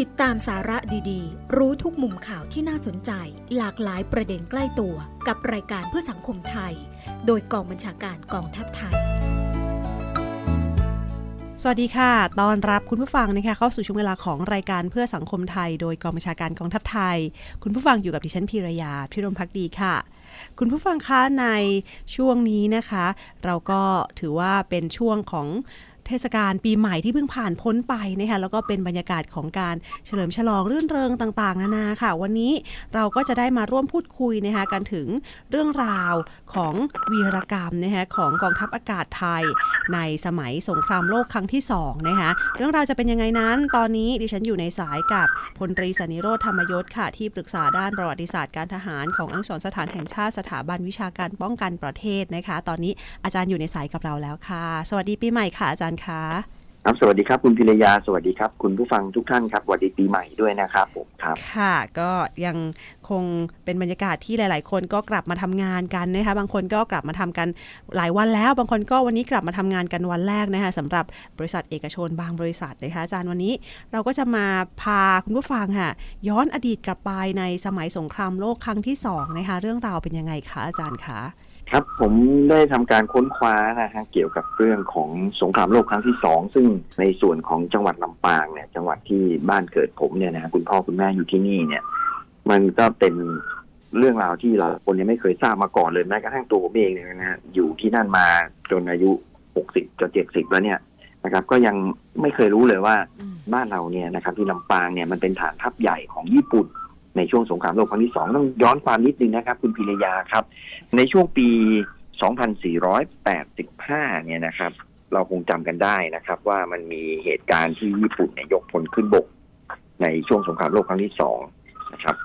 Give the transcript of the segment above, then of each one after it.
ติดตามสาระดีๆ รู้ทุกมุมข่าวที่น่าสนใจ หลากหลายประเด็นใกล้ตัวกับรายการเพื่อสังคมไทย โดยกองบัญชาการกองทัพไทย สวัสดีค่ะตอนรับคุณผู้ฟังนะคะเข้าสู่ช่วงเวลาของรายการเพื่อสังคมไทย โดยกองบัญชาการกองทัพไทย คุณผู้ฟังอยู่กับดิฉันพีรยาพิรมพักดีค่ะคุณผู้ฟังคะในช่วงนี้นะคะ เราก็ถือว่าเป็นช่วงของ เทศกาลปีใหม่ที่เพิ่งผ่านพ้นไปนะคะแล้วก็เป็นบรรยากาศของการเฉลิมฉลองรื่นเริงต่างๆ นานาค่ะ วันนี้เราก็จะได้มาร่วมพูดคุยนะคะกันถึงเรื่องราวของวีรกรรมนะคะของกองทัพอากาศไทย ในสมัยสงครามโลกครั้งที่2นะคะเรื่องราวจะเป็นยังไงนั้น ตอนนี้ดิฉันอยู่ในสายกับพลตรีสนิโรธธรรมยศค่ะ ที่ปรึกษาด้านประวัติศาสตร์การทหารของอนุสรสถานแห่งชาติสถาบันวิชาการป้องกันประเทศนะคะ ตอนนี้อาจารย์อยู่ในสายกับเราแล้วค่ะ สวัสดีปีใหม่ค่ะอาจารย์คะครับสวัสดีครับคุณพิรยาสวัสดีครับ คุณผู้ฟังทุกท่านครับสวัสดีปีใหม่ด้วยนะครับผมครับค่ะก็ยังคงเป็นบรรยากาศที่หลาย ๆ คนก็กลับมาทำงานกันนะคะบางคนก็กลับมาทำกันหลายวันแล้ว บางคนก็วันนี้กลับมาทำงานกันวันแรกนะคะสำหรับบริษัทเอกชนบางบริษัทนะคะอาจารย์วันนี้เราก็จะมาพาคุณผู้ฟังค่ะ ย้อนอดีตกลับไปในสมัยสงครามโลกครั้งที่สองนะคะเรื่องราวเป็นยังไงคะอาจารย์คะ ครับผมได้ทำการค้นคว้านะฮะเกี่ยวกับเรื่องของสงครามโลกครั้งที่สองซึ่งในส่วนของจังหวัดลำปางเนี่ย จังหวัดที่บ้านเกิดผมเนี่ยนะฮะคุณพ่อคุณแม่อยู่ที่นี่เนี่ย มันก็เป็นเรื่องราวที่เราคนยังไม่เคยทราบมาก่อนเลยแม้กระทั่งตัวผมเองเนี่ยนะฮะอยู่ที่นั่นมาจนอายุหกสิบจะเจ็ดสิบแล้วเนี่ยนะครับ ก็ยังไม่เคยรู้เลยว่าบ้านเราเนี่ยนะครับ ที่ลำปางเนี่ยมันเป็นฐานทัพใหญ่ของญี่ปุ่น ในช่วงสงครามโลกครั้งที่สองต้องย้อนความนิดนึงนะครับ คุณพิรยาครับ ในช่วงปี 2485 เนี่ยนะครับ เราคงจำกันได้นะครับ ว่ามันมีเหตุการณ์ที่ญี่ปุ่นเนี่ยยกพลขึ้นบก ในช่วงสงครามโลกครั้งที่สองนะครับ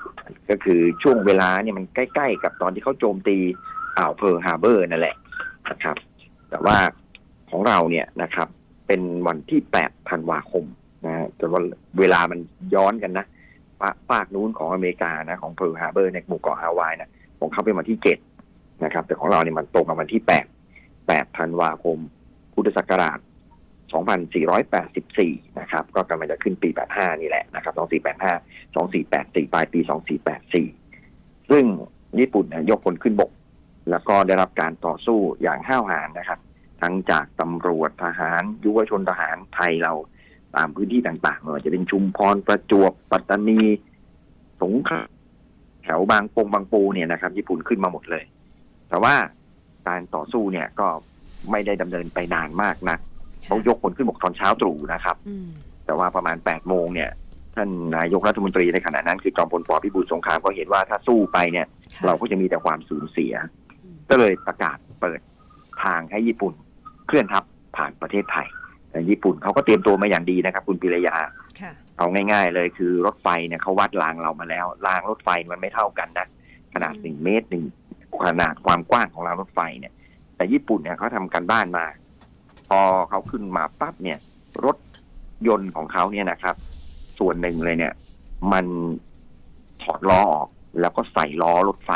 ก็คือช่วงเวลาเนี่ยมันใกล้ ๆ กับตอนที่เขาโจมตีอ่าวเพิร์ฮาร์เบอร์นั่นแหละนะครับ แต่ว่าของเราเนี่ยนะครับ เป็นวันที่ 8 ธันวาคมนะแต่ว่าเวลามันย้อนกันนะ ฝาฝากนู้นของอเมริกานะของเพิร์ลฮาร์เบอร์ในหมู่เกาะฮาวายนะของเขาเป็นวันที่7นะครับ แต่ของเราเนี่ยมันตรงกับวันที่8 8ธันวาคม พุทธศักราช 2484 นะครับ ก็กำลังจะขึ้นปี 85 นี่แหละนะครับ 2485 2484 ปลายปี 2484 ซึ่งญี่ปุ่นเนี่ยยกพลขึ้นบก แล้วก็ได้รับการต่อสู้อย่างห้าวหาญนะครับ ทั้งจากตำรวจทหาร ยุวชนทหารไทยเรา ตามพื้นที่ต่างๆไม่ว่าจะเป็นชุมพรประจวบปัตตานี สงขลาแถวบางปงบางปูเนี่ยนะครับ ญี่ปุ่นขึ้นมาหมดเลย แต่ว่าการต่อสู้เนี่ยก็ไม่ได้ดำเนินไปนานมากนะเขายกคนขึ้นบกตอนเช้าตรู่นะครับอืมแต่ว่าประมาณ8ปดโมงเนี่ย ท่านนายกรัฐมนตรีในขณะนั้น คือจอมพลปพิบูลสงครามก็เห็นว่าถ้าสู้ไปเนี่ยค่ะเราก็จะมีแต่ความสูญเสียอืมก็เลยประกาศเปิดทางให้ญี่ปุ่นเคลื่อนทัพผ่านประเทศไทย แต่ญี่ปุ่นเขาก็เตรียมตัวมาอย่างดีนะครับ คุณปิรยาค่ะเอาง่าย ๆ เลยคือรถไฟเนี่ยเขาวัดรางเรามาแล้ว รางรถไฟมันไม่เท่ากันนะขนาดอืมหนึ่งเมตรหนึ่งขนาดความกว้างของรางรถไฟเนี่ย แต่ญี่ปุ่นเนี่ยเขาทำการบ้านมา พอเขาขึ้นมาปั๊บเนี่ย รถยนต์ของเขาเนี่ยนะครับ ส่วนหนึ่งเลยเนี่ย มันถอดล้อออกแล้วก็ใส่ล้อรถไฟ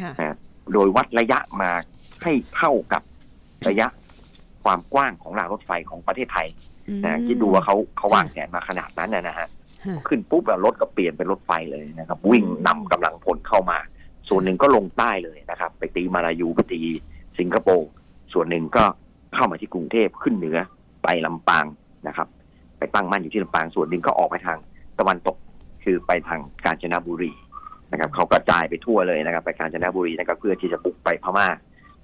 ค่ะนะโดยวัดระยะมาให้เท่ากับระยะ ความกว้างของรางรถไฟของประเทศไทยนะคิดดูว่าเขาเขาวางแผนมาขนาดนั้นนะนะฮะค่ะขึ้นปุ๊บแล้วรถก็เปลี่ยนเป็นรถไฟเลยนะครับ วิ่งนำกำลังพลเข้ามา ส่วนหนึ่งก็ลงใต้เลยนะครับ ไปตีมาลายูไปตีสิงคโปร์ส่วนหนึ่งก็เข้ามาที่กรุงเทพขึ้นเหนือไปลำปางนะครับ ไปตั้งมั่นอยู่ที่ลำปางส่วนหนึ่งก็ออกไปทางตะวันตกคือไปทางกาญจนบุรีนะครับเขากระจายไปทั่วเลยนะครับ ไปกาญจนบุรีนะครับเพื่อที่จะบุกไปพม่า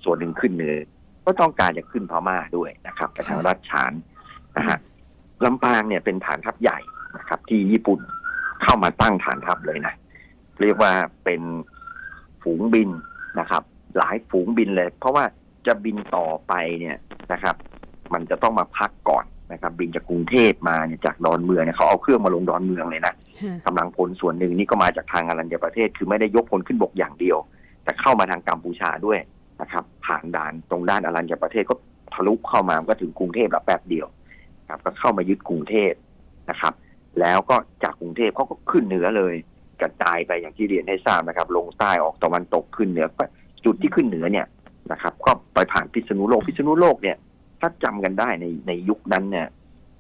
ส่วนหนึ่งขึ้นเหนือ ก็ต้องการจะขึ้นพม่าด้วยนะครับไปทางรัชฉานนะฮะลำปางเนี่ยเป็นฐานทัพใหญ่นะครับ ที่ญี่ปุ่นเข้ามาตั้งฐานทัพเลยนะเรียกว่าเป็นฝูงบินนะครับ หลายฝูงบินเลย เพราะว่าจะบินต่อไปเนี่ยนะครับ มันจะต้องมาพักก่อนนะครับ บินจากกรุงเทพมาเนี่ยจากดอนเมืองเนี่ยเขาเอาเครื่องมาลงดอนเมืองเลยนะค่ะกำลังพลส่วนหนึ่งนี่ก็มาจากทางอารัญญประเทศ คือไม่ได้ยกพลขึ้นบกอย่างเดียว แต่เข้ามาทางกัมพูชาด้วยนะครับผ่าน ด่านตรงด้านอารัญญประเทศก็ทะลุเข้ามาก็ถึงกรุงเทพแล้วแป๊บเดียว ครับ ก็เข้ามายึดกรุงเทพนะครับ แล้วก็จากกรุงเทพเขาก็ขึ้นเหนือเลยกระจายไปอย่างที่เรียนให้ทราบนะครับ ลงใต้ออกตะวันตกขึ้นเหนือก็จุดที่ขึ้นเหนือเนี่ยนะครับ ก็ไปผ่านพิษณุโลกพิษณุโลกเนี่ย ถ้าจำกันได้ในในยุคนั้นเนี่ย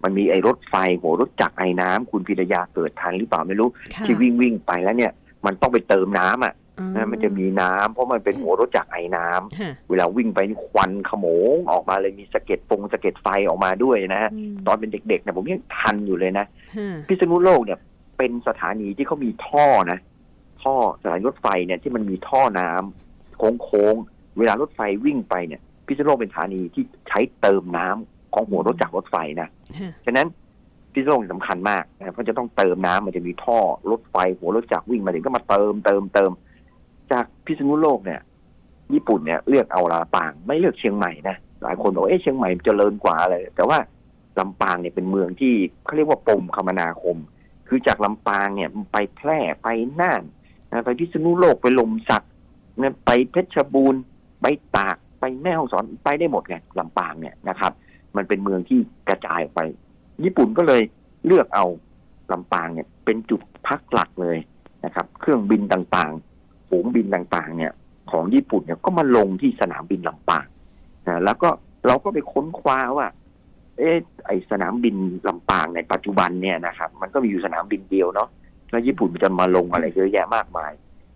มันมีไอ้รถไฟหัวรถจักรไอ้น้ำคุณพิรยาเกิดทันหรือเปล่าไม่รู้ค่ะที่วิ่งวิ่งไปแล้วเนี่ย มันต้องไปเติมน้ำอะอื นะมันจะมีน้ำเพราะมันเป็นหัวรถจักรไอ้น้ำฮะเวลาวิ่งไปนี่ควันขโมงออกมาเลยมีสะเก็ดฟงสะเก็ดไฟออกมาด้วยนะฮะมตอนเป็นเด็กๆเนี่ยผมยังทันอยู่เลยนะฮะพิษณุโลกเนี่ยเป็นสถานีที่เขามีท่อนะ ท่อสถานีรถไฟเนี่ยที่มันมีท่อน้ำโค้งๆเวลารถไฟวิ่งไปเนี่ย พิษณุโลกเป็นสถานีที่ใช้เติมน้ำของหัวรถจักรรถไฟนะฮะฉะนั้นพิษณุโลกสำคัญมากนะเพราะจะต้องเติมน้ำมันจะมีท่อรถไฟหัวรถจักรวิ่งมาถึงก็มาเติมเติมเติม จากพิษณุโลกเนี่ย ญี่ปุ่นเนี่ยเลือกเอาลำปางไม่เลือกเชียงใหม่นะหลายคนบอกเอ๊ะเชียงใหม่เจริญกว่าอะไรแต่ว่าลำปางเนี่ยเป็นเมืองที่เขาเรียกว่าปมคมนาคม คือจากลำปางเนี่ยไปแพร่ไปน่านนะไปพิษณุโลกไปลมสักนะไปเพชรบูรณ์ไปตากไปแม่ฮ่องสอนไปได้หมดไงลำปางเนี่ยนะครับ มันเป็นเมืองที่กระจายออกไป ญี่ปุ่นก็เลยเลือกเอาลำปางเนี่ยเป็นจุดพักหลักเลยนะครับ เครื่องบินต่าง ฝูงบินต่างๆ เนี่ย ของญี่ปุ่นเนี่ยก็มาลงที่สนามบินลำปางนะแล้วก็เราก็ไปค้นคว้าว่า เอ๊ะไอสนามบินลำปางในปัจจุบันเนี่ยนะครับ มันก็มีอยู่สนามบินเดียวเนาะแล้วญี่ปุ่นมันจะมาลงอะไรเยอะแยะมากมาย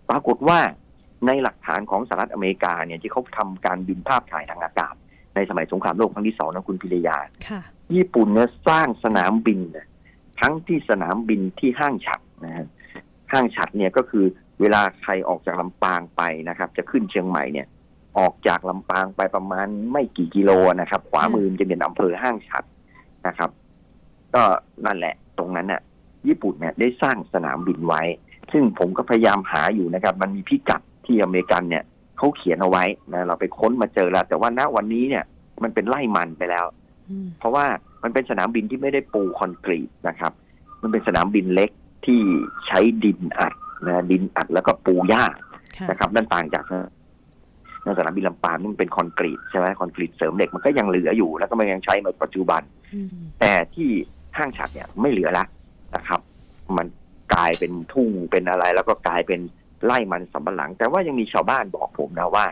ปรากฏว่าในหลักฐานของสหรัฐอเมริกาเนี่ยที่เขาทำการบินภาพถ่ายทางอากาศ ในสมัยสงครามโลกครั้งที่สองนะคุณพิรยาค่ะญี่ปุ่นเนี่ยสร้างสนามบินนะทั้งที่สนามบินที่ห้างฉัดนะฮะห้างฉัดเนี่ยก็คือ เวลาใครออกจากลำปางไปนะครับ จะขึ้นเชียงใหม่เนี่ย ออกจากลำปางไปประมาณไม่กี่กิโลนะครับ ขวามือมันจะเป็นอำเภอห้างฉัดนะครับ ก็นั่นแหละ ตรงนั้นน่ะ ญี่ปุ่นเนี่ยได้สร้างสนามบินไว้ ซึ่งผมก็พยายามหาอยู่นะครับ มันมีพิกัดที่อเมริกันเนี่ยเขาเขียนเอาไว้นะเราไปค้นมาเจอแล้ว แต่ว่าณวันนี้เนี่ย มันเป็นไร่มันไปแล้วอืมเพราะว่ามันเป็นสนามบินที่ไม่ได้ปูคอนกรีตนะครับ มันเป็นสนามบินเล็กที่ใช้ดินอัด นะดินอัดแล้วก็ปูหญ้าค่ะนะครับนั่นต่างจากในสนามบินลำปางนี่มันเป็นคอนกรีตใช่ไหมคอนกรีตเสริมเหล็กมันก็ยังเหลืออยู่ แล้วก็มันยังใช้ในปัจจุบันอืมแต่ที่ห้างฉัดเนี่ยไม่เหลือละนะครับ มันกลายเป็นทุ่งเป็นอะไร แล้วก็กลายเป็นไร่มันสำปะหลัง แต่ว่ายังมีชาวบ้านบอกผมนะว่า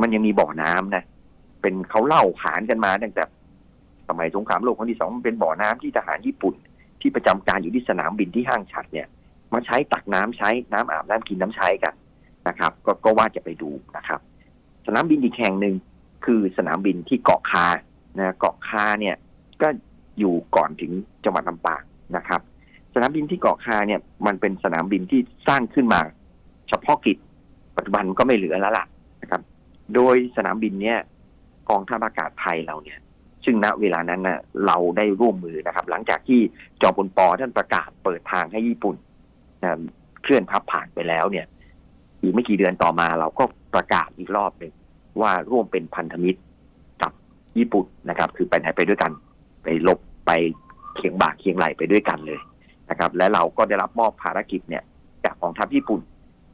มันยังมีบ่อน้ำนะเป็นเขาเล่าขานกันมาตั้งแต่สมัยสงครามโลกครั้งที่สองมันเป็นบ่อน้ำที่ทหารญี่ปุ่น ที่ประจำการอยู่ที่สนามบินที่ห้างฉัดเนี่ย มาใช้ตักน้ำใช้น้ำอาบน้ำกินน้ำใช้กันนะครับ ก็ก็ว่าจะไปดูนะครับ สนามบินอีกแห่งหนึ่งคือสนามบินที่เกาะคานะเกาะคาเนี่ยก็อยู่ก่อนถึงจังหวัดลำปางนะครับ สนามบินที่เกาะคาเนี่ยมันเป็นสนามบินที่สร้างขึ้นมา เฉพาะกิจปัจจุบันก็ไม่เหลือแล้วล่ะนะครับ โดยสนามบินเนี่ยกองทัพอากาศไทยเราเนี่ย ซึ่งณเวลานั้นนะเราได้ร่วมมือนะครับ หลังจากที่จอมพลปอท่านประกาศเปิดทางให้ญี่ปุ่น เคลื่อนทัพผ่านไปแล้วเนี่ย อีกไม่กี่เดือนต่อมาเราก็ประกาศอีกรอบหนึ่งว่าร่วมเป็นพันธมิตรกับญี่ปุ่นนะครับ คือไปไหนไปด้วยกัน ไปลบไปเคียงบ่าเคียงไหลไปด้วยกันเลยนะครับ และเราก็ได้รับมอบภารกิจเนี่ย จากกองทัพญี่ปุ่น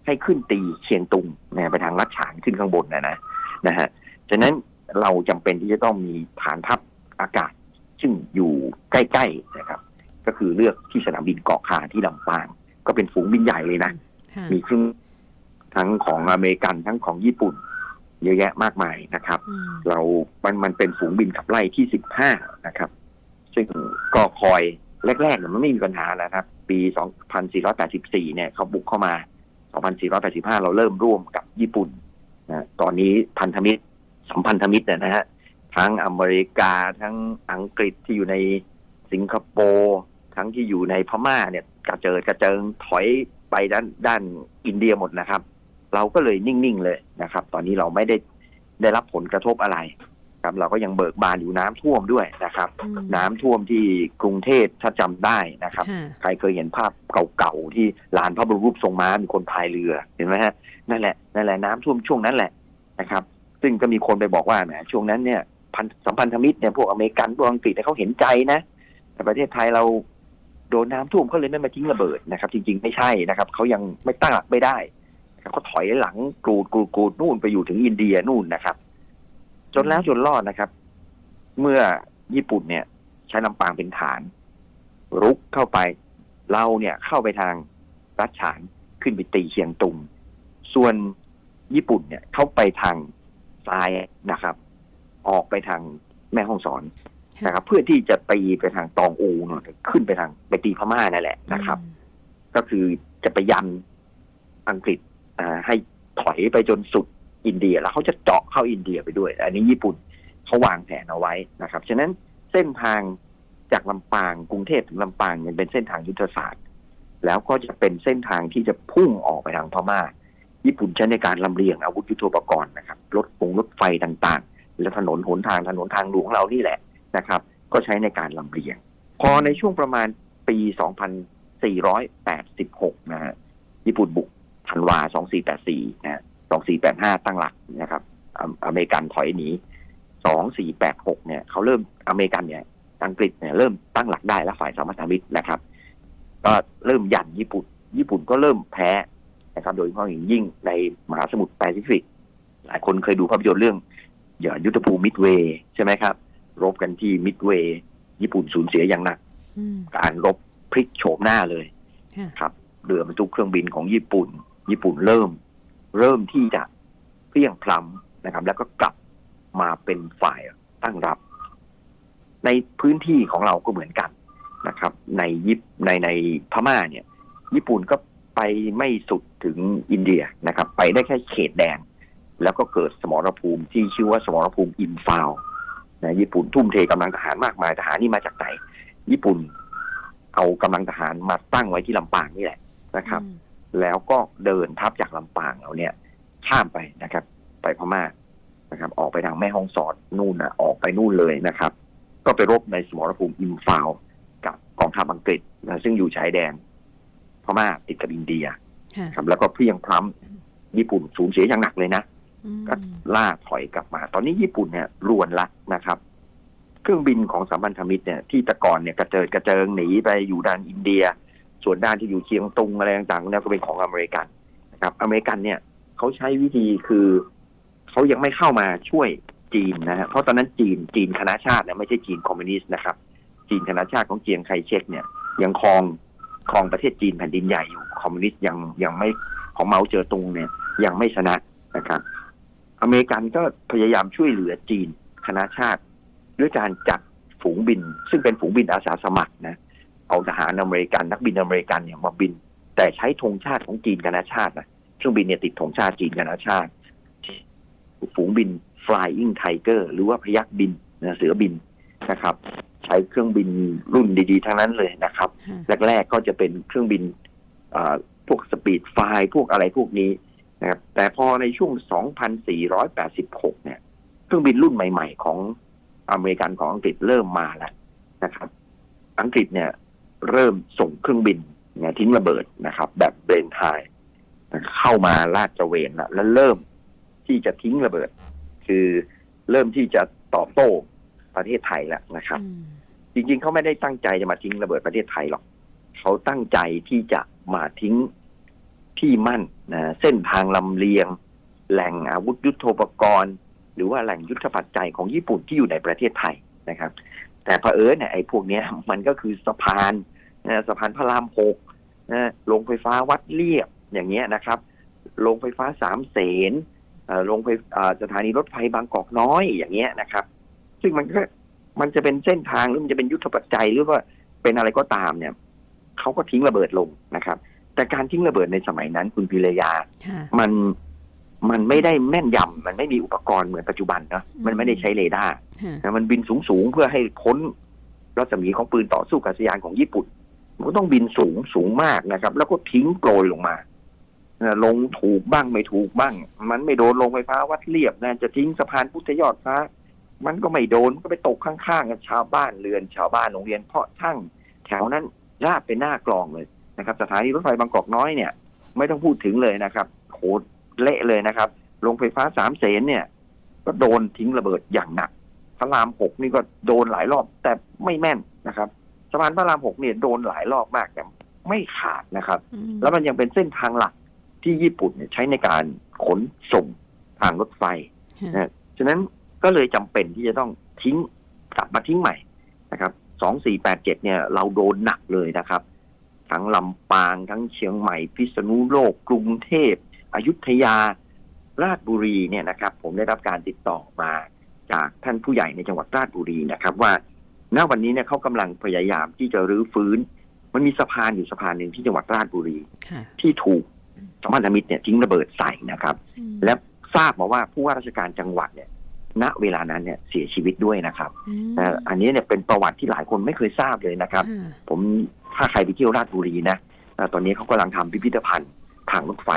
ให้ขึ้นตีเชียงตุงนะไปทางลัดฉานขึ้นข้างบนนะนะนะฮะฉะนั้นเราจำเป็นที่จะต้องมีฐานทัพอากาศ ซึ่งอยู่ใกล้ๆนะครับ ก็คือเลือกที่สนามบินเกาะคาที่ลำปาง ก็เป็นฝูงบินใหญ่เลยนะค่ะมีเครื่องทั้งของอเมริกันทั้งของญี่ปุ่น เยอะแยะมากมายนะครับอืมเรามันมันเป็นฝูงบินขับไล่ที่สิบห้านะครับ ซึ่งก็คอยแรกๆเนี่ยมันไม่มีปัญหาแล้วครับ ปี2484เนี่ยเขาบุกเข้ามา2485เราเริ่มร่วมกับญี่ปุ่นนะตอนนี้พันธมิตรสัมพันธมิตรเนยนะฮะทั้งอเมริกาทั้งอังกฤษที่อยู่ในสิงคโปร์ทั้งที่อยู่ในพม่าเนี่ย กระเจิดกระเจิงถอยไปด้านด้านอินเดียหมดนะครับ เราก็เลยนิ่งๆเลยนะครับ ตอนนี้เราไม่ได้ได้รับผลกระทบอะไรครับ เราก็ยังเบิกบานอยู่น้ำท่วมด้วยนะครับอืมน้ำท่วมที่กรุงเทพถ้าจำได้นะครับค่ะใครเคยเห็นภาพเก่าๆที่ลานพระบรมรูปทรงม้ามีคนพายเรือเห็นไหมฮะนั่นแหละนั่นแหละน้ำท่วมช่วงนั้นแหละนะครับ ซึ่งก็มีคนไปบอกว่าแหมช่วงนั้นเนี่ยพันสัมพันธมิตรเนี่ยพวกอเมริกันพวกอังกฤษเนี่ยเขาเห็นใจนะแต่ประเทศไทยเรา โดนน้ำท่วมเขาเลยไม่มาทิ้งระเบิดนะครับ จริง ๆ ไม่ใช่นะครับเขายังไม่ตั้งหลักไม่ได้เขาถอยหลังกรูดกรูดกรูดนู่นไปอยู่ถึงอินเดียนู่นนะครับ จนแล้วจนรอดนะครับ เมื่อญี่ปุ่นเนี่ย ใช้ลำปางเป็นฐาน รุกเข้าไป เราเนี่ยเข้าไปทางรัชฉานขึ้นไปตีเชียงตุง ส่วนญี่ปุ่นเนี่ยเข้าไปทางซ้ายนะครับ ออกไปทางแม่ห้องสอน นะครับ เพื่อที่จะตีไปทางตองอูเนาะขึ้นไปทางไปตีพม่านั่นแหละนะครับ ก็คือจะไปยันอังกฤษอ่าให้ถอยไปจนสุดอินเดีย แล้วเขาจะเจาะเข้าอินเดียไปด้วย อันนี้ญี่ปุ่นเขาวางแผนเอาไว้นะครับ ฉะนั้นเส้นทางจากลำปางกรุงเทพถึงลำปางเนี่ยเป็นเส้นทางยุทธศาสตร์ แล้วก็จะเป็นเส้นทางที่จะพุ่งออกไปทางพม่า ญี่ปุ่นใช้ในการลำเลียงอาวุธยุทโธปกรณ์นะครับรถฟงรถไฟต่างๆ และถนนหนทางถนนทางหลวงเรานี่แหละ นะครับ ก็ใช้ในการลำเลียง พอในช่วงประมาณปี 2486 นะฮะญี่ปุ่นบุกธันวา 2484 นะ2485 ตั้งหลักนะครับ อเมริกันถอยหนี 2486 เนี่ยเขาเริ่มอเมริกันเนี่ยอังกฤษเนี่ยเริ่มตั้งหลักได้และฝ่ายสมัครมิตรนะครับ ก็เริ่มยันญี่ปุ่น ญี่ปุ่นก็เริ่มแพ้นะครับ โดยเฉพาะอย่างยิ่งในมหาสมุทรแปซิฟิก หลายคนเคยดูภาพยนตร์เรื่องอย่ายุทธภูมิมิดเวย์ใช่ไหมครับ รบกันที่มิดเวย์ญี่ปุ่นสูญเสียอย่างหนักอืมการรบพลิกโฉมหน้าเลยค่ะครับเรือบรรทุกเครื่องบินของญี่ปุ่น ญี่ปุ่นเริ่ม เริ่มที่จะเพลี่ยงพล้ำนะครับ แล้วก็กลับมาเป็นฝ่ายตั้งรับ ในพื้นที่ของเราก็เหมือนกันนะครับ ในยิปในในพม่าเนี่ย ญี่ปุ่นก็ไปไม่สุดถึงอินเดียนะครับ ไปได้แค่เขตแดน แล้วก็เกิดสมรภูมิที่ชื่อว่าสมรภูมิอิมฟาว นะญี่ปุ่นทุ่มเทกำลังทหารมากมายทหารนี่มาจากไหนญี่ปุ่น เอากำลังทหารมาตั้งไว้ที่ลำปางนี่แหละนะครับอืมแล้วก็เดินทับจากลำปางเอาเนี่ย ข้ามไปนะครับ ไปพม่านะครับ ออกไปทางแม่ฮ่องสอดนู่นนะออกไปนู่นเลยนะครับ ก็ไปรบในสมรภูมิอิมฟาวกับกองทัพอังกฤษนะซึ่งอยู่ชายแดนพม่าติดกับอินเดียค่ะครับแล้วก็เพลียงพล้ำญี่ปุ่นสูญเสียอย่างหนักเลยนะอืม ก็ล่าถอยกลับมา ตอนนี้ญี่ปุ่นเนี่ยรวนละนะครับ เครื่องบินของสัมพันธมิตรเนี่ยที่แตะกอนเนี่ยกระเจิดกระเจิงหนีไปอยู่ด้านอินเดีย ส่วนด้านที่อยู่เชียงตุงอะไรต่างๆเนี่ยก็เป็นของอเมริกันนะครับ อเมริกันเนี่ยเขาใช้วิธีคือเขายังไม่เข้ามาช่วยจีนนะฮะเพราะตอนนั้นจีนจีนคณะชาติเนี่ยไม่ใช่จีนคอมมิวนิสต์นะครับ จีนคณะชาติของเจียงไคเชกเนี่ย ยังครองครองประเทศจีนแผ่นดินใหญ่อยู่คอมมิวนิสต์ยังยังไม่ของเมาเจ๋อตุงเนี่ยยังไม่ชนะนะครับ อเมริกันก็พยายามช่วยเหลือจีนคณะชาติ ด้วยการจัดฝูงบิน ซึ่งเป็นฝูงบินอาสาสมัครนะ เอาทหารอเมริกันนักบินอเมริกันเนี่ยมาบิน แต่ใช้ธงชาติของจีนคณะชาตินะเครื่องบินเนี่ยติดธงชาติจีนคณะชาติ ฝูงบิน Flying Tiger หรือว่าพยักบินนะเสือบินนะครับ ใช้เครื่องบินรุ่นดีๆทั้งนั้นเลยนะครับค่ะแรก ๆก็จะเป็นเครื่องบินเอ่อพวกสปีดไฟล์พวกอะไรพวกนี้ นะครับแต่พอในช่วง 2486 เนี่ยเครื่องบินรุ่นใหม่ ๆ ของอเมริกันของอังกฤษเริ่มมาแล้วนะครับ อังกฤษเนี่ย เริ่มส่งเครื่องบินเนี่ยทิ้งระเบิดนะครับ แบบเบรนไทยเข้ามาลาดตระเวนแล้วแล้วเริ่มที่จะทิ้งระเบิด คือเริ่มที่จะตอบโต้ประเทศไทยแล้วนะครับอืมจริงๆเขาไม่ได้ตั้งใจจะมาทิ้งระเบิดประเทศไทยหรอกเขาตั้งใจที่จะมาทิ้ง ที่มั่นนะเส้นทางลำเลียง แหล่งอาวุธยุโทโธปกรณ์ หรือว่าแหล่งยุทธปัจจัยของญี่ปุ่นที่อยู่ในประเทศไทยนะครับ แต่เผอิญเนี่ยไอ้พวกนี้มันก็คือสะพานนะสะพานพระรามหกนะโรงไฟฟ้าวัดเรียบอย่างเงี้ยนะครับโรงไฟฟ้าสามเสนโรงไฟสถานีรถไฟบางกอกน้อยอย่างเงี้ยนะครับ ซึ่งมันก็มันจะเป็นเส้นทางหรือมันจะเป็นยุทธปัจจัยหรือว่าเป็นอะไรก็ตามเนี่ยเขาก็ทิ้งระเบิดลงนะครับ แต่การทิ้งระเบิดในสมัยนั้นคุณพิรยาค่ะมันมันไม่ได้แม่นยำมันไม่มีอุปกรณ์เหมือนปัจจุบันเนาะมันไม่ได้ใช้เรดาร์ค่ะนะมันบินสูงสูงๆเพื่อให้พ้นรัศมีของปืนต่อสู้กับอากาศยานของญี่ปุ่น มันก็ต้องบินสูงสูงมากนะครับ แล้วก็ทิ้งโปรยลงมานะลงถูกบ้างไม่ถูกบ้าง มันไม่โดนลงไฟฟ้าวัดเรียบนะจะทิ้งสะพานพุทธยอดฟ้า มันก็ไม่โดนก็ไปตกข้างๆกับชาวบ้านเรือนชาวบ้านโรงเรียนเพาะช่างแถวนั้นราบเป็นหน้ากลองเลย นะครับสถานีรถไฟบางกอกน้อยเนี่ย ไม่ต้องพูดถึงเลยนะครับโหเละเลยนะครับโรงไฟฟ้าสามเสนเนี่ย ก็โดนทิ้งระเบิดอย่างหนักพระรามหกนี่ก็โดนหลายรอบ แต่ไม่แม่นนะครับสะพานพระรามหกเนี่ยโดนหลายรอบมากแต่ไม่ขาดนะครับอืมแล้วมันยังเป็นเส้นทางหลักที่ญี่ปุ่นเนี่ยใช้ในการขนส่งทางรถไฟค่ะนะฉะนั้นก็เลยจำเป็นที่จะต้องทิ้งกลับมาทิ้งใหม่นะครับสองสี่แปดเจ็ดเนี่ยเราโดนหนักเลยนะครับ ทั้งลำปาง ทั้งเชียงใหม่ พิษณุโลก กรุงเทพ อยุธยา ราชบุรีเนี่ยนะครับ ผมได้รับการติดต่อมาจากท่านผู้ใหญ่ในจังหวัดราชบุรีนะครับ ว่า ณวันนี้เนี่ยเขากำลังพยายามที่จะรื้อฟื้น มันมีสะพานอยู่สะพานหนึ่งที่จังหวัดราชบุรีค่ะที่ถูกสัมพันธมิตรเนี่ยทิ้งระเบิดใส่นะครับ และทราบมาว่าผู้ว่าราชการจังหวัดเนี่ย ณเวลานั้นเนี่ยเสียชีวิตด้วยนะครับอืมเอ่ออันนี้เนี่ยเป็นประวัติที่หลายคนไม่เคยทราบเลยนะครับค่ะผมถ้าใครไปเที่ยวราชบุรีนะเอ่อตอนนี้เขากำลังทำพิพิธภัณฑ์ทางรถไฟ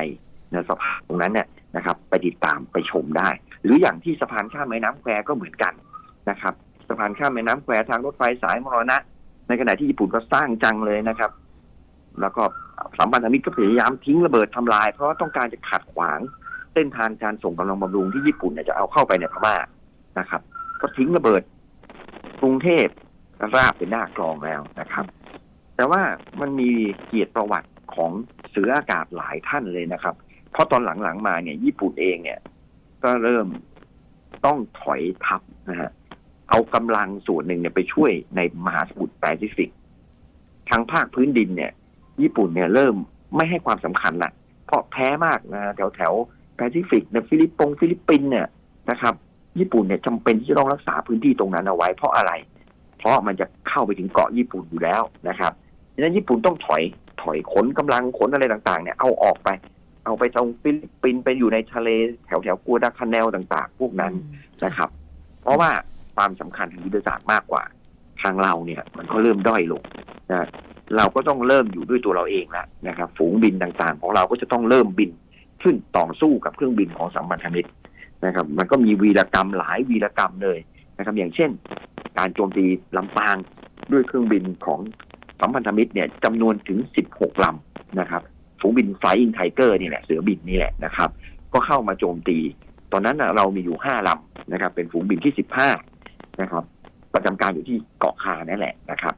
นะสะพานตรงนั้นเนี่ยนะครับ ไปติดตามไปชมได้ หรืออย่างที่สะพานข้ามแม่น้ำแควก็เหมือนกันนะครับสะพานข้ามแม่น้ำแควทางรถไฟสายมรณะ ในขณะที่ญี่ปุ่นก็สร้างจังเลยนะครับ แล้วก็สัมพันธมิตรก็พยายามทิ้งระเบิดทำลาย เพราะว่าต้องการจะขัดขวางเส้นทางการส่งกำลังบำรุงที่ญี่ปุ่นเนี่ยจะเอาเข้าไปในพม่านะครับ ก็ทิ้งระเบิดกรุงเทพราบเป็นหน้ากลองแล้วนะครับ แต่ว่ามันมีเกียรติประวัติของเสืออากาศหลายท่านเลยนะครับ เพราะตอนหลังๆมาเนี่ย ญี่ปุ่นเองเนี่ย ก็เริ่มต้องถอยทัพนะฮะเอากำลังส่วนหนึ่งเนี่ยไปช่วยในมหาสมุทรแปซิฟิกทางภาคพื้นดินเนี่ย ญี่ปุ่นเนี่ยเริ่มไม่ให้ความสำคัญละเพราะแพ้มากนะแถวแถว แปซิฟิกเนี่ยฟิลิปปงฟิลิปปินส์เนี่ยนะครับ ญี่ปุ่นเนี่ยจำเป็นที่จะต้องรักษาพื้นที่ตรงนั้นเอาไว้เพราะอะไร เพราะมันจะเข้าไปถึงเกาะญี่ปุ่นอยู่แล้วนะครับดังนั้นญี่ปุ่นต้องถอยถอยขนกำลังขนอะไรต่างๆเนี่ยเอาออกไป เอาไปตรงฟิลิปปินส์ไปอยู่ในทะเลแถวแถวกัวดาคาเนลต่าง ๆ พวกนั้นนะครับ เพราะว่าความสำคัญทางยุทธศาสตร์มากกว่า ทางเราเนี่ย มันก็เริ่มด้อยลงนะเราก็ต้องเริ่มอยู่ด้วยตัวเราเองแล้วนะครับ ฝูงบินต่างๆ ของเราก็จะต้องเริ่มบิน ขึ้นต่อสู้กับเครื่องบินของสัมพันธมิตรนะครับ มันก็มีวีรกรรมหลายวีรกรรมเลยนะครับ อย่างเช่น การโจมตีลำปางด้วยเครื่องบินของสัมพันธมิตรเนี่ยจำนวนถึง 16ลำนะครับฝูงบินไฟอิงไทเกอร์นี่แหละเสือบินนี่แหละนะครับ ก็เข้ามาโจมตี ตอนนั้นเรามีอยู่ห้าลำนะครับ เป็นฝูงบินที่สิบห้านะครับ ประจำการอยู่ที่เกาะคานั่นแหละนะครับ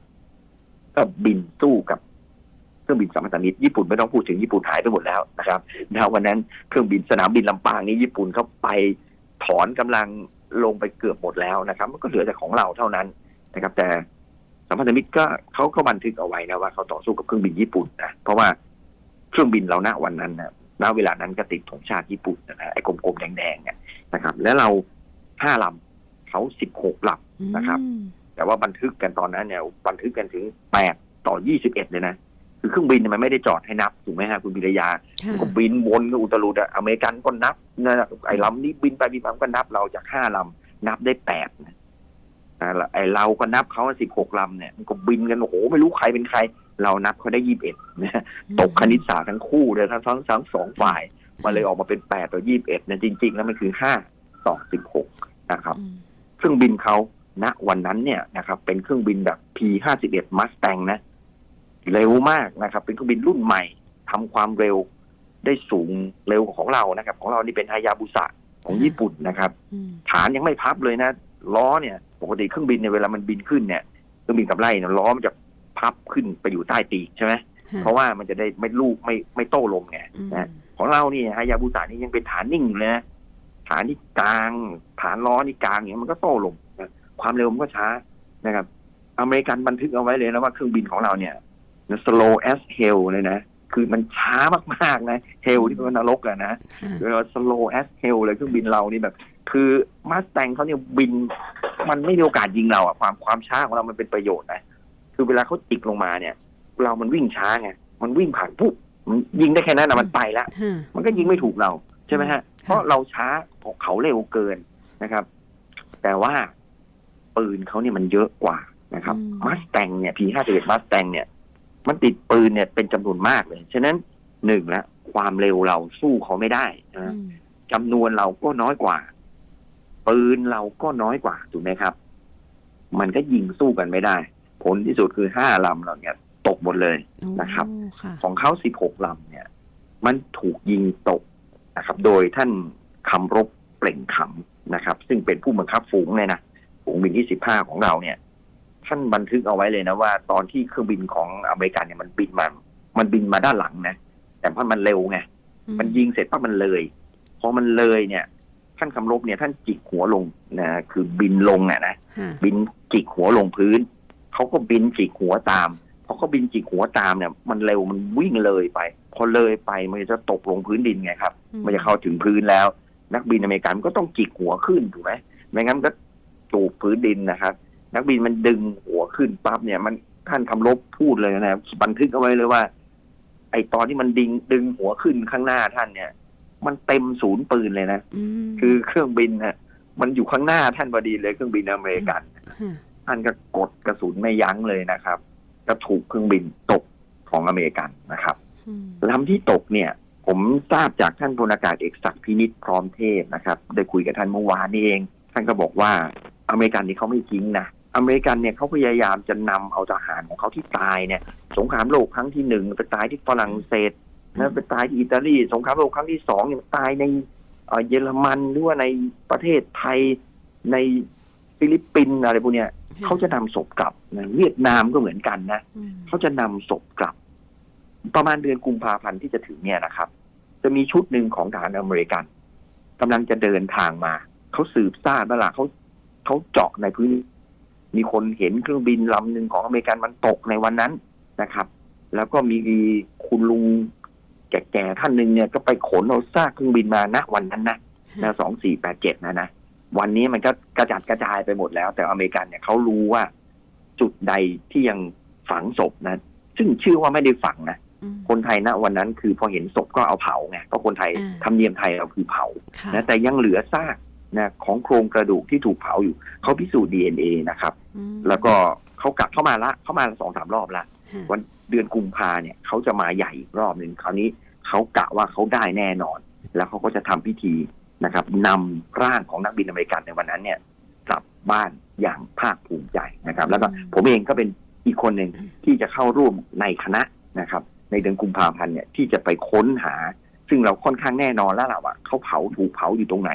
ก็บินสู้กับ รื่องบินสัมพันธมิตรญี่ปุ่นไม่ต้องพูดถึงญี่ปุ่นหายไปหมดแล้วนะครับนะวันนั้นเครื่องบินสนามบินลำปางนี้ญี่ปุ่นเขาไปถอนกำลังลงไปเกือบหมดแล้วนะครับ มันก็เหลือแต่ของเราเท่านั้นนะครับ แต่สัมพันธมิตรก็เขาก็บันทึกเอาไว้นะว่าเขาต่อสู้กับเครื่องบินญี่ปุ่นนะเพราะว่าเครื่องบินเราณวันนั้นนะณเวลานั้นก็ติดธงชาติญี่ปุ่นนะฮะไอ้กลมๆแดงๆเนี่ยนะครับ แล้วเราห้าลำเขาสิบหกลำนะครับอืมแต่ว่าบันทึกกันตอนนั้นเนี่ย บันทึกกันถึงแปดต่อยี่สิบเอ็ดเลยนะ คือเครื่องบินเนี่ยมันไม่ได้จอดให้นับถูกไหมฮะคุณพิรยาค่ะมันก็บินวนก็อุตลุดอะอเมริกันก็นับนะไอ้ลำนี้บินไปบินมาก็นับเราจากห้าลำนับได้แปดนะอ่าไอ้เราก็นับเขาสิบหกลำเนี่ยมันก็บินกันโอ้โหไม่รู้ใครเป็นใคร เรานับเขาได้ยี่สิบเอ็ดนะตกคณิตศาสตร์ทั้งคู่เลยทั้งทั้งทั้งสองฝ่ายมันเลยออกมาเป็นแปดต่อยี่สิบเอ็ดนะจริง ๆ แล้วมันคือห้าต่อสิบหกนะครับอืมเครื่องบินเขาณวันนั้นเนี่ยนะครับเป็นเครื่องบินแบบ P51 Mustang นะ เร็วมากนะครับ เป็นเครื่องบินรุ่นใหม่ทำความเร็วได้สูงเร็วกว่าของเรานะครับ ของเรานี่เป็นฮายาบุสะของญี่ปุ่นนะครับอืมฐานยังไม่พับเลยนะล้อเนี่ย ปกติเครื่องบินเนี่ยเวลามันบินขึ้นเนี่ยเครื่องบินกับไล่เนี่ยล้อมันจะพับขึ้นไปอยู่ใต้ปีกใช่ไหมค่ะเพราะว่ามันจะได้ไม่ลูกไม่ไม่โต้ลมไงอืมนะของเรานี่ฮายาบุสะนี่ยังเป็นฐานนิ่งอยู่เลยนะฐานที่กลาง ฐานล้อนี่กลางอย่างนี้ยมันก็โต้ลมนะความเร็วมันก็ช้านะครับ อเมริกันบันทึกเอาไว้เลยนะว่าเครื่องบินของเราเนี่ย slow as hell เลยนะ คือมันช้ามากๆนะ hell ที่เป็นนรกอะนะค่ะเรียกว่า slow as hell เลยเครื่องบินเรานี่แบบ คือมาสแตงเขาเนี่ยบิน มันไม่มีโอกาสยิงเราอะความความช้าของเรามันเป็นประโยชน์นะ คือเวลาเขาจิกลงมาเนี่ย เรามันวิ่งช้าไงมันวิ่งผ่านปุ๊บมันยิงได้แค่นั้นนะมันไปแล้วค่ะมันก็ยิงไม่ถูกเราใช่ไหมฮะ เพราะเราช้าเขาเร็วเกินนะครับ แต่ว่าปืนเขาเนี่ยมันเยอะกว่านะครับอืมมาสแตงเนี่ยพีห้าสิบเอ็ดมาสแตงเนี่ย มันติดปืนเนี่ยเป็นจำนวนมากเลย ฉะนั้นหนึ่งละความเร็วเราสู้เขาไม่ได้นะอืมจำนวนเราก็น้อยกว่า ปืนเราก็น้อยกว่าถูกไหมครับ มันก็ยิงสู้กันไม่ได้ ผลที่สุดคือห้าลำเราเนี่ย ตกหมดเลยโอ้นะครับค่ะของเขาสิบหกลำเนี่ย มันถูกยิงตกนะครับ โดยท่านคำรบเปล่งขำนะครับ ซึ่งเป็นผู้บังคับฝูงเลยนะฝูงบินที่สิบห้าของเราเนี่ย ท่านบันทึกเอาไว้เลยนะว่า ตอนที่เครื่องบินของอเมริกันเนี่ยมันบินมา มันบินมาด้านหลังนะแต่เพราะมันเร็วไงมันยิงเสร็จปั๊บมันเลยพอมันเลยเนี่ย ท่านคำรบเนี่ย ท่านจิกหัวลงนะคือบินลงอะนะค่ะบินจิกหัวลงพื้นเขาก็บินจิกหัวตามพอเขาบินจิกหัวตามเนี่ย มันเร็วมันวิ่งเลยไป พอเลยไปมันจะตกลงพื้นดินไงครับ มันจะเข้าถึงพื้นแล้ว นักบินอเมริกันก็ต้องจิกหัวขึ้นถูกไหมไม่งั้นมันก็จูบพื้นดินนะครับ นักบินมันดึงหัวขึ้นปั๊บเนี่ย มันท่านคำลบพูดเลยนะบันทึกเอาไว้เลยว่า ไอตอนที่มันดึงดึงหัวขึ้นข้างหน้าท่านเนี่ย มันเต็มศูนย์ปืนเลยนะอืมคือเครื่องบินน่ะมันอยู่ข้างหน้าท่านพอดีเลยเครื่องบินอเมริกันฮะท่านก็กดกระสุนไม่ยั้งเลยนะครับก็ถูกเครื่องบินตกของอเมริกันนะครับอืมลำที่ตกเนี่ย ผมทราบจากท่านพลอากาศเอกศักดิ์พินิษพร้อมเทพนะครับ ได้คุยกับท่านเมื่อวานนี้เอง ท่านก็บอกว่าอเมริกันนี่เขาไม่ทิ้งนะ อเมริกันเนี่ยเขาพยายามจะนำเอาทหารของเขาที่ตายเนี่ย สงครามโลกครั้งที่หนึ่งไปตายที่ฝรั่งเศสนะไปตายที่อิตาลีสงครามโลกครั้งที่สองเนี่ยตายในเอ่อเยอรมันหรือว่าในประเทศไทยในฟิลิปปินส์อะไรพวกเนี้ยเขาจะนำศพกลับนะเวียดนามก็เหมือนกันนะอืมเขาจะนำศพกลับ ประมาณเดือนกุมภาพันธ์ที่จะถึงเนี่ยนะครับ จะมีชุดหนึ่งของทหารอเมริกันกำลังจะเดินทางมาเขาสืบทราบว่าล่ะเขาเขาเจาะในพื้น มีคนเห็นเครื่องบินลำหนึ่งของอเมริกันมันตกในวันนั้นนะครับ แล้วก็มีคุณลุงแก่ๆท่านหนึ่งเนี่ยก็ไปขนเอาซากเครื่องบินมาณวันนั้นนะนะสองสี่แปดเจ็ดนะนะวันนี้มันก็กระจัดกระจายไปหมดแล้ว แต่อเมริกันเนี่ยเขารู้ว่าจุดใดที่ยังฝังศพนะ ซึ่งเชื่อว่าไม่ได้ฝังนะอืมคนไทยนะวันนั้นคือพอเห็นศพก็เอาเผาไงก็คนไทยอ่าทำเนียมไทยเราคือเผาค่ะนะแต่ยังเหลือซาก นะของโครงกระดูกที่ถูกเผาอยู่ เขาพิสูจน์ DNA นะครับอืมแล้วก็เขากลับเข้ามาละเข้ามาสองสามรอบละฮะวันเดือนกุมภาเนี่ยเขาจะมาใหญ่อีกรอบหนึ่งคราวนี้เขากะว่าเขาได้แน่นอน แล้วเขาก็จะทำพิธีนะครับนำร่างของนักบินอเมริกันในวันนั้นเนี่ยกลับบ้านอย่างภาคภูมิใจนะครับ แล้วก็ผมเองก็เป็นอีกคนหนึ่งที่จะเข้าร่วมในคณะนะครับ ในเดือนกุมภาพันธ์เนี่ยที่จะไปค้นหา ซึ่งเราค่อนข้างแน่นอนแล้วล่ะว่าเขาเผาถูกเผาอยู่ตรงไหน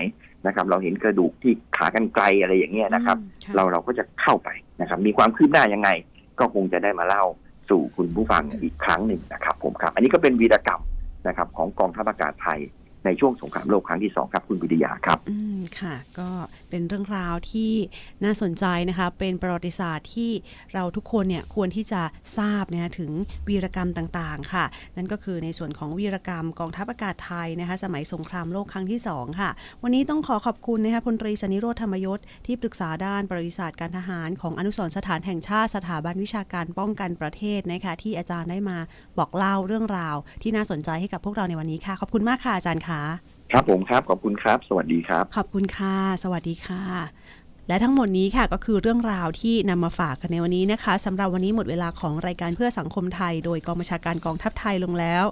นะครับ เราเห็นกระดูกที่ขากรรไกรอะไรอย่างเงี้ยนะครับอืมเราเราก็จะเข้าไปนะครับ มีความคืบหน้ายังไง ก็คงจะได้มาเล่าสู่คุณผู้ฟังอีกครั้งหนึ่งนะครับ ผมครับ อันนี้ก็เป็นวีรกรรมนะครับของกองทัพอากาศไทยในช่วงสงครามโลกครั้งที่สองครับคุณวิทยาครับ อืมค่ะ ก็เป็นเรื่องราวที่น่าสนใจนะคะ เป็นประวัติศาสตร์ที่เราทุกคนเนี่ยควรที่จะทราบนะคะถึงวีรกรรมต่างๆ ค่ะ นั่นก็คือในส่วนของวีรกรรมกองทัพอากาศไทยนะคะ สมัยสงครามโลกครั้งที่ 2 ค่ะ วันนี้ต้องขอขอบคุณนะคะพลตรีสนิโรธธรรมยศที่ปรึกษาด้านประวัติศาสตร์การทหารของอนุสรสถานแห่งชาติสถาบันวิชาการป้องกันประเทศนะคะที่อาจารย์ได้มาบอกเล่าเรื่องราวที่น่าสนใจให้กับพวกเราในวันนี้ค่ะ ขอบคุณมากค่ะอาจารย์ค่ะ ครับผมครับ ขอบคุณครับ สวัสดีครับ ขอบคุณค่ะ สวัสดีค่ะ และทั้งหมดนี้ค่ะก็คือเรื่องราวที่นำมาฝากกันในวันนี้นะคะสำหรับวันนี้หมดเวลาของรายการเพื่อสังคมไทย โดยกองบัญชาการกองทัพไทยลงแล้ว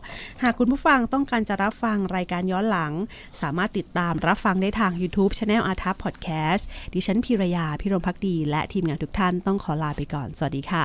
หากคุณผู้ฟังต้องการจะรับฟังรายการย้อนหลัง สามารถติดตามรับฟังได้ทาง YouTube Channel a r t a p Podcast ดิฉันพีรยาพิรมพักดี และทีมงานทุกท่านต้องขอลาไปก่อน สวัสดีค่ะ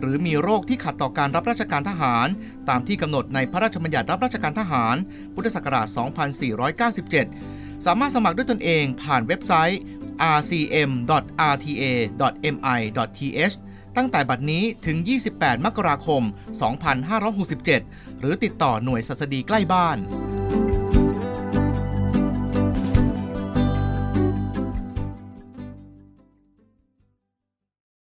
หรือมีโรคที่ขัดต่อการรับราชการทหาร ตามที่กำหนดในพระราชบัญญัติรับราชการทหาร พุทธศักราช 2497 สามารถสมัครด้วยตนเองผ่านเว็บไซต์ rcm.rta.mi.th ตั้งแต่บัดนี้ถึง 28 มกราคม 2567 หรือติดต่อหน่วยสัสดีใกล้บ้าน